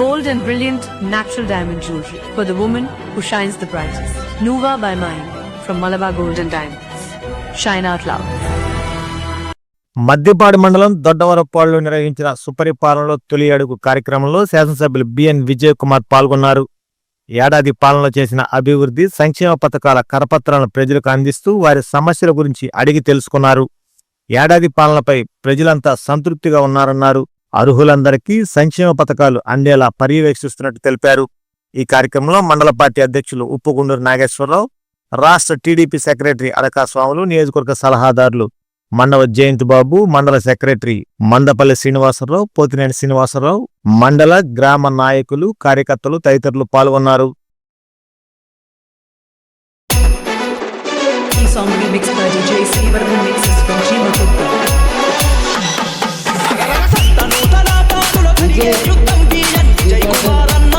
bold and brilliant natural diamond jewelry for the woman who shines the brightest. Nuva by Mine from Malabar Golden Diamonds. Shine out loud. Maddipadu మండలం దొడ్డవరపాడులో నిర్వహించిన సుపరిపాలనలో తొలి అడుగు కార్యక్రమంలో శాసనసభ్యులు B N Vijay Kumar పాల్గొన్నారు ఏడాది పాలనలో చేసిన అభివృద్ధి సంక్షేమ పథకాల కరపత్రాలను ప్రజలకు అందిస్తూ వారి సమస్యల గురించి అడిగి తెలుసుకున్నారు ఏడాది పాలనపై ప్రజలంతా సంతృప్తిగా ఉన్నారన్నారు అర్హులందరికీ సంక్షేమ పథకాలు అందేలా పర్యవేక్షిస్తున్నట్టు తెలిపారు. ఈ కార్యక్రమంలో మండల పార్టీ అధ్యక్షులు ఉప్పుగుండూరు నాగేశ్వరరావు రాష్ట్ర టీడీపీ సెక్రటరీ అడకా స్వాములు నియోజకవర్గ సలహాదారులు మండవ జయంత్ బాబు మండల సెక్రటరీ మందపల్లి శ్రీనివాసరావు పోతినేని శ్రీనివాసరావు మండల గ్రామ నాయకులు కార్యకర్తలు తదితరులు పాల్గొన్నారు. విజయ్ కుమార్ అన్న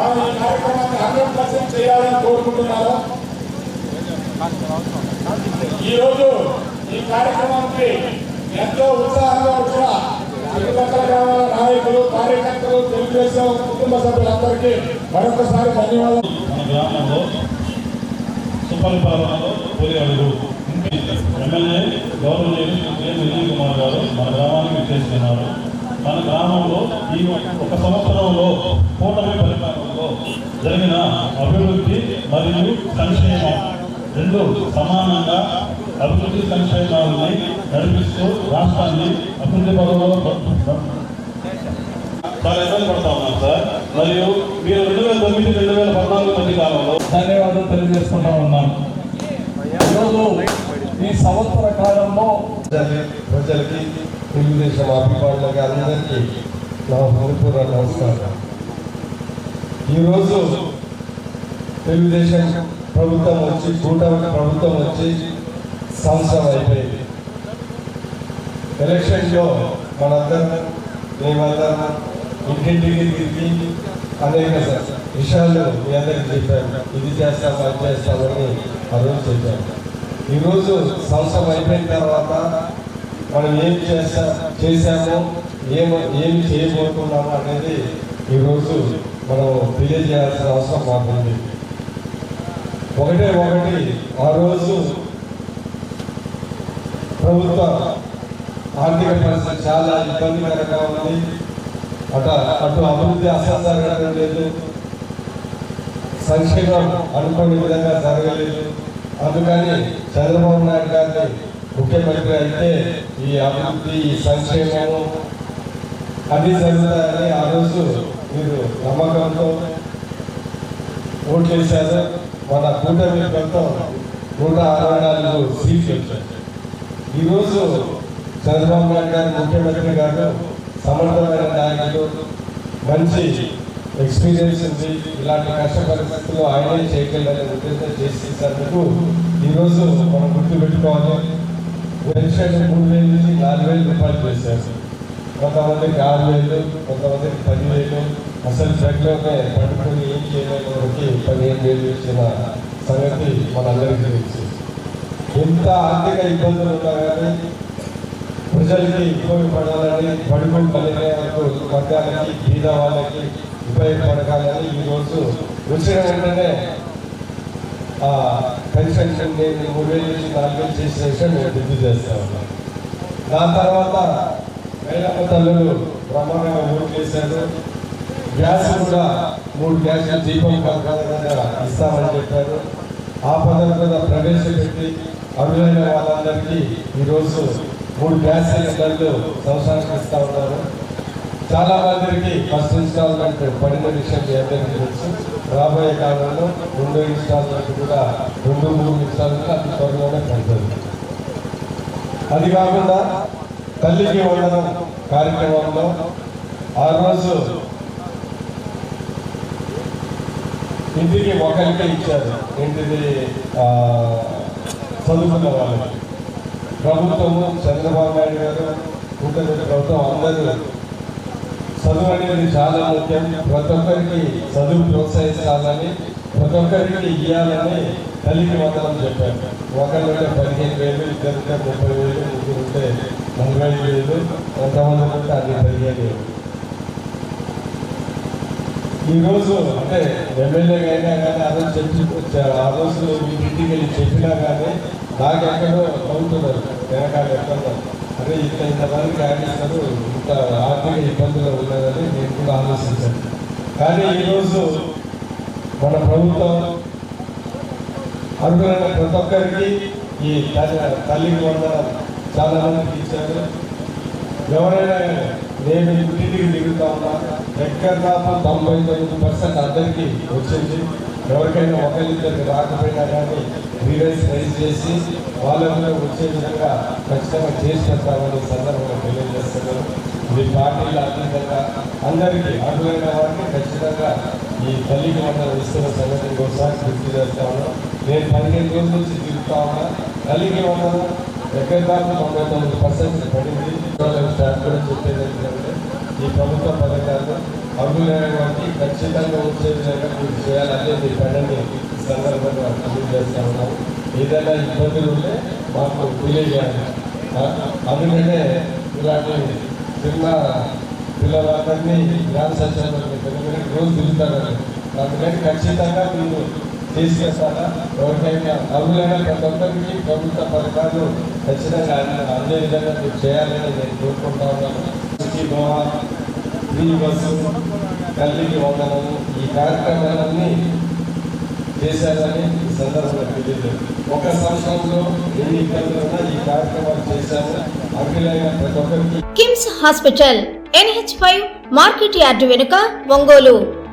ఆ కార్యక్రమాన్ని హండ్రెడ్ చేయాలని కోరుకుంటున్నారా? ఈరోజు ఈ కార్యక్రమానికి ఎంతో ఉత్సాహంగా వచ్చిన చుట్టుపక్కల గ్రామాల నాయకులు కార్యకర్తలు తెలుగుదేశం కుటుంబ సభ్యులందరికీ మరొకసారి ధన్యవాదాలు. మన గ్రామంలో సుపరిపాలనలో పోలియాడు ఎమ్మెల్యే గౌరవనీయులు విజయ్ కుమార్ గారు మన గ్రామానికి విచ్చేస్తున్నారు. మన గ్రామంలో ఈ ఒక సంవత్సరంలో కూటమి పరిపాలన జరిగిన అభివృద్ధి మరియు సంక్షేమం రెండు సమానంగా అభివృద్ధి సంక్షేమాలని నడిపిస్తూ రాష్ట్రాన్ని అభివృద్ధి పదంలో చాలా ఇబ్బంది పడతా ఉన్నాం సార్. మరియు మీరు రెండు వేల తొమ్మిది రెండు వేల పద్నాలుగు మధ్య కాలంలో ధన్యవాదాలు తెలియజేసుకుంటా ఉన్నాం. ఈరోజు ఈ సంవత్సర కాలంలో ప్రజలకి తెలుగుదేశం అభిమానులకి అందరికీ నా హృదయపూర్వక నమస్కారం ఈరోజు తెలుగుదేశం ప్రభుత్వం వచ్చి కూటమి ప్రభుత్వం వచ్చి సంవత్సరం అయిపోయింది. ఎలక్షన్లో మనందరం మేమందరం ఇంటింటికి తిరిగి అనేక విషయాలు మీ అందరికి చెప్పాను ఇది చేస్తాం అది చేస్తామని ఆ రోజు చెప్పాను ఈరోజు సంవత్సరం అయిపోయిన తర్వాత మనం ఏం చేస్తా చేశామో ఏం ఏమి చేయబోతున్నాము అనేది ఈరోజు మనం తెలియజేయాల్సిన అవసరం మాకుంది. ఒకటే ఒకటి ఆ రోజు ప్రభుత్వ ఆర్థిక పరిస్థితి చాలా ఇబ్బందికరంగా ఉంది. అట అటు అభివృద్ధి అసలు జరగడం లేదు. సంక్షేమం అనుకోని విధంగా జరగలేదు. అందుకని చంద్రబాబు నాయుడు గారిని ముఖ్యమంత్రి అయితే ఈ అభివృద్ధి ఈ సంక్షేమము అన్ని జరుగుతాయని ఆ రోజు మీరు నమ్మకంతో ఓట్లు వేశారు మన కూటమి మొత్తం నూట అరవై నాలుగు సీట్లు వచ్చాయి. ఈరోజు చంద్రబాబు నాయుడు గారు ముఖ్యమంత్రి గారు సమర్థమైన నాయకులు మంచి ఎక్స్పీరియన్స్ ఉంది. ఇలాంటి కష్ట పరిస్థితుల్లో ఆయనే చేయగలరనే ఉద్దేశం చేసేందుకు ఈరోజు మనం గుర్తుపెట్టుకోవాలి. పెన్షన్ మూడు వేలు నుంచి నాలుగు వేల రూపాయలు చేశారు. కొంతమందికి ఆరు వేలు కొంతమందికి పదివేలు అసలు బెడ్లోనే పట్టుకొని ఏం చేయలేని వారికి పదిహేను వేలు ఇచ్చిన సంగతి మనందరికీ తెలుసు. ఎంత ఆర్థిక ఇబ్బందులు ఉన్నా కానీ ప్రజలకి ఉపయోగపడాలని బడుగు కలిగిన వర్గాలకి బీద వాళ్ళకి ఉపయోగపడగాలని ఈరోజు వచ్చిన వెంటనే ఆ పెన్షన్ నేను మూడు వేలు నుంచి నాలుగు వేలు చేసిన విషయం నేను గుర్తు చేస్తా ఉన్నాను దాని తర్వాత వేలమ్మ తల్లులు బ్రహ్మాండంగా ఓట్లు వేశారు గ్యాస్ కూడా మూడు గ్యాస్ దీపం పథకాలుగా ఇస్తామని చెప్పారు. ఆ పథకం మీద ప్రవేశపెట్టి అర్హులైన వాళ్ళందరికీ ఈరోజు మూడు గ్యాస్ సిలిండర్లు సంవత్సరానికి ఇస్తూ ఉన్నారు. చాలా మందికి ఫస్ట్ ఇన్స్టాల్మెంట్ పడిన విషయం ఏదైనా తెలుసు. రాబోయే కాలంలో రెండో ఇన్స్టాల్మెంట్ కూడా రెండు మూడు ఇన్స్టాల్మెంట్ అతి త్వరలోనే పడుతుంది అది కాకుండా తల్లికి వందనం కార్యక్రమంలో ఆ రోజు ఇంటికి ఒకరికే ఇచ్చారు. ఇంటిది చదువుకున్న వాళ్ళకి. ప్రభుత్వము చంద్రబాబు నాయుడు గారు ఇంకా ప్రభుత్వం అందరూ చదువు అనేది చాలా ముఖ్యం. ప్రతి ఒక్కరికి చదువు ప్రోత్సహించాలని ప్రతి ఒక్కరికి ఇవ్వాలని తల్లికి వందనం చెప్పారు. ఒకరిలో పదిహేను వేలు ఇద్దరుంటే ముప్పై వేలు ముగ్గురు ఉంటే నలభై వేలు అది పెరిగేది ఈరోజు అంటే ఎమ్మెల్యేగా అయినా కానీ ఆ రోజు చెప్పి ఆ రోజు మీ ఇంటికి వెళ్ళి చెప్పినా కానీ నాకు ఎక్కడో అవుతున్నారు వెనకాల ఎక్కడో. అదే ఇంత ఇంతమంది ఆడిస్తారు ఇంత ఆర్థిక ఇబ్బందులు ఉన్నదని నేను కూడా ఆలోచించాను. కానీ ఈరోజు మన ప్రభుత్వం అనుకున్న ప్రతి ఒక్కరికి ఈ తల్లి తల్లికి వందనం చాలా మందికి ఇచ్చారు ఎవరైనా నేను ఇంటికి దిగుతా ఉన్నా ఎక్కడ దాకా తొంభై తొమ్మిది పర్సెంట్ అందరికీ వచ్చింది. ఎవరికైనా ఒకరిద్దరికి రాకపోయినా కానీ గ్రీవెన్స్ రైజ్ చేసి వాళ్ళకు వచ్చే విధంగా ఖచ్చితంగా చేసి పెడతామని సందర్భంగా తెలియజేస్తున్నారు మీ పార్టీల అతీతంగా అందరికీ అర్హులైన వారికి ఖచ్చితంగా ఈ తల్లికి వందలు ఇస్తున్న సంగతిని ఒకసారి గుర్తు చేస్తా ఉన్నాం నేను పదిహేను రోజుల నుంచి తిరుగుతా ఉన్నా. తల్లికి వందలు దగ్గర దాకా తొంభై తొమ్మిది పర్సెంట్ పడింది. స్టాఫ్ కూడా చెప్పేది ఏంటంటే ఈ ప్రభుత్వ పథకాలు అర్హులైన ఖచ్చితంగా వచ్చే విధంగా మీరు చేయాలని మీ పనిని ఈ సందర్భంగా తెలియజేస్తా ఉన్నాము ఏదైనా ఇబ్బందులు ఉంటే మాకు తెలియజేయాలి. అందుకనే ఇలాంటి చిన్న పిల్లలందరినీ గ్రామ సచివాలయం రోజు తిరుగుతారని అందుకని ఖచ్చితంగా మీరు తీసుకెళ్తారా ఎవరికైనా ప్రతి ఒక్కరికి ప్రభుత్వ పథకాలు ఖచ్చితంగా అందే విధంగా మీరు చేయాలని నేను కోరుకుంటా ఉన్నాను. ఫ్రీ బస్సు తల్లికి వందనము ఈ కార్యక్రమాలన్నీ చేశారని ఈ సందర్భంగా తెలియదు ఒక సంవత్సరంలో ఎన్ని ఇబ్బందులు ఉన్నా ఈ కార్యక్రమాలు చేశాము అర్హులైన ప్రతి ఒక్కరికి KIMS hospital NH five market yard వెనుక ఒంగోలు.